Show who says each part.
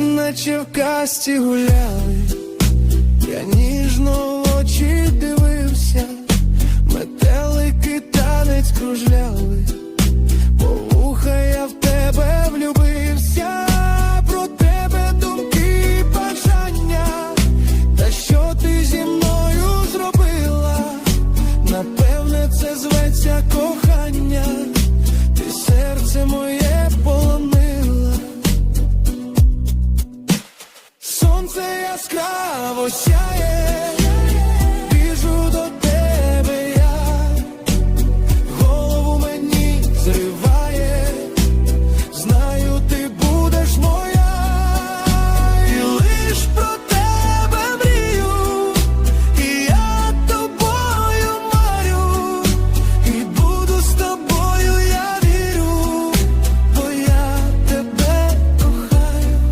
Speaker 1: наче в касті гуляли, я ніжно в очі дивився, метелики танець кружляли, по вуха я в тебе влюбився, про тебе думки, бажання, та що ти зі мною зробила, напевне, це зветься кохання, яскраво сяє,